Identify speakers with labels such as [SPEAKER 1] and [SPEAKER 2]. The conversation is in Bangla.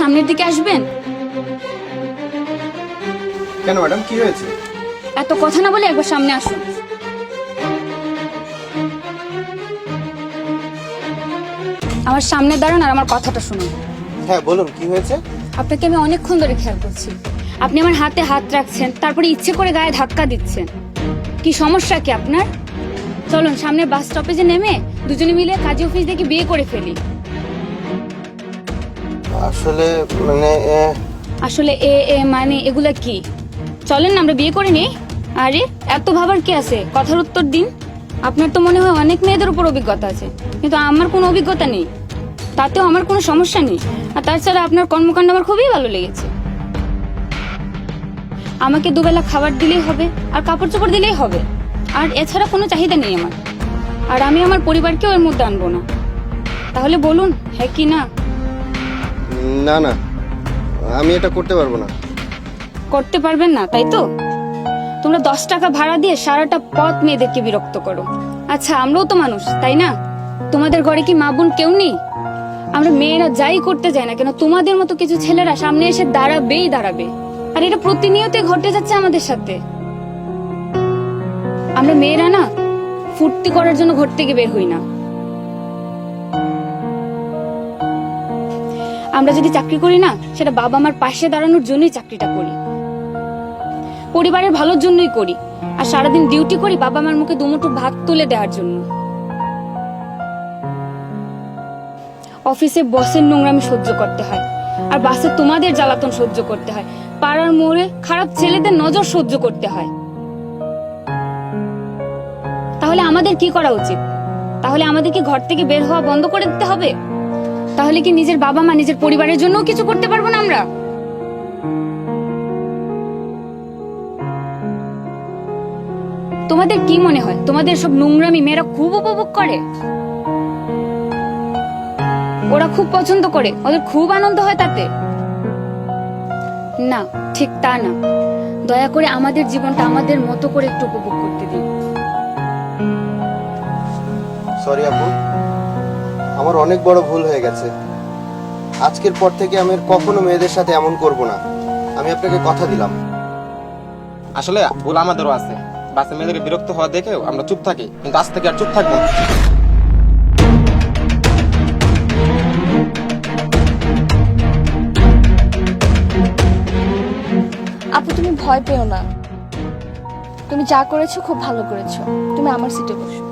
[SPEAKER 1] সামনের দিকে আসবেন?
[SPEAKER 2] কেন ম্যাডাম কি হয়েছে?
[SPEAKER 1] এত কথা না বলে একবার সামনে আসুন। আমার সামনে দাঁড়ান আর আমার কথাটা শুনুন।
[SPEAKER 2] হ্যাঁ বলুন কি হয়েছে?
[SPEAKER 1] আপনাকে আমি অনেকক্ষণ ধরে খেয়াল করছি। আপনি আমার হাতে হাত রাখছেন তারপরে ইচ্ছে করে গায়ে ধাক্কা দিচ্ছেন। কি সমস্যা কি আপনার? চলুন সামনে বাস স্টপেজে নেমে দুজনে মিলে কাজী অফিস দেখে বিয়ে করে ফেলি।
[SPEAKER 2] আসলে মানে
[SPEAKER 1] আসলে এ এ মানে এগুলা কি? চলেন না, আমরা বিয়ে করে নিই। আরে, এত ভাবার কি আছে? কথার উত্তর দিন। আপনার তো মনে হয় অনেক মেয়েদের উপর অভিজ্ঞতা আছে, কিন্তু আমার কোনো অভিজ্ঞতা নেই। তাতেও আমার কোনো সমস্যা নেই। আর তাছাড়া আপনার কর্মকাণ্ড আমার খুবই ভালো লেগেছে। আমাকে দুবেলা খাবার দিলেই হবে, আর কাপড় চোপড় দিলেই হবে। আর এছাড়া কোনো চাহিদা নেই আমার। আর আমি আমার পরিবারকেও এর মধ্যে আনব না। তাহলে বলুন হ্যাঁ কি না?
[SPEAKER 2] না না। আমি এটা করতে পারব না।
[SPEAKER 1] করতে পারবেন না, তাই তো? তোমরা দশ টাকা ভাড়া দিয়ে সারাটা পথ মেয়েদেরকে বিরক্ত করো। আচ্ছা আমরাও তো মানুষ, তাই না? তোমাদের ঘরে কি মা বোন কেউ নেই? আমরা মেয়েরা যাই করতে যাই না কেন, তোমাদের মতো কিছু ছেলেরা সামনে এসে দাঁড়াবেই দাঁড়াবে। আর এটা প্রতিনিয়তই ঘটে যাচ্ছে আমাদের সাথে। আমরা মেয়েরা না, ফুর্তি করার জন্য ঘর থেকে বের হই না। আমরা যদি চাকরি করি না, সেটা বাবা মার পাশে দাঁড়ানোর জন্যই চাকরিটা করি। পরিবারের ভালোর জন্যই করি, আর সারাদিন ডিউটি করি বাবা মার মুখে দুমুঠো ভাত তুলে দেওয়ার জন্য। অফিসে বসের নোংরামি সহ্য করতে হয়, আর বাসে তোমাদের জ্বালাতন সহ্য করতে হয়, পাড়ার মোড়ে খারাপ ছেলেদের নজর সহ্য করতে হয়। তাহলে আমাদের কি করা উচিত? তাহলে আমাদের কি ঘর থেকে বের হওয়া বন্ধ করে দিতে হবে? তাহলে কি নিজের বাবা মা নিজের পরিবারের জন্য কিছু করতে পারব না আমরা? তোমাদের কি মনে হয়? তোমাদের সব নোংরামি মেয়েরা খুব উপভোগ করে? ওরা খুব পছন্দ করে। ওদের খুব আনন্দ হয় তাতে। না, ঠিক তা না। দয়া করে আমাদের জীবনটা আমাদের মতো করে একটু উপভোগ করতে দিন।
[SPEAKER 2] সরি আপু। আমার অনেক বড় ভুল হয়ে গেছে। আজকের পর থেকে আমি আর কখনো মেয়েদের সাথে এমন করব না। আমি আপনাকে কথা দিলাম।
[SPEAKER 3] আসলে ভুল আমাদেরও আছে। বাসে মেয়েদের বিরক্ত হওয়া দেখেও আমরা চুপ থাকি কিন্তু আজ থেকে আর চুপ থাকব না।
[SPEAKER 4] আপু তুমি ভয় পেও না। তুমি যা করেছ খুব ভালো করেছ। তুমি আমার সিটে বসো।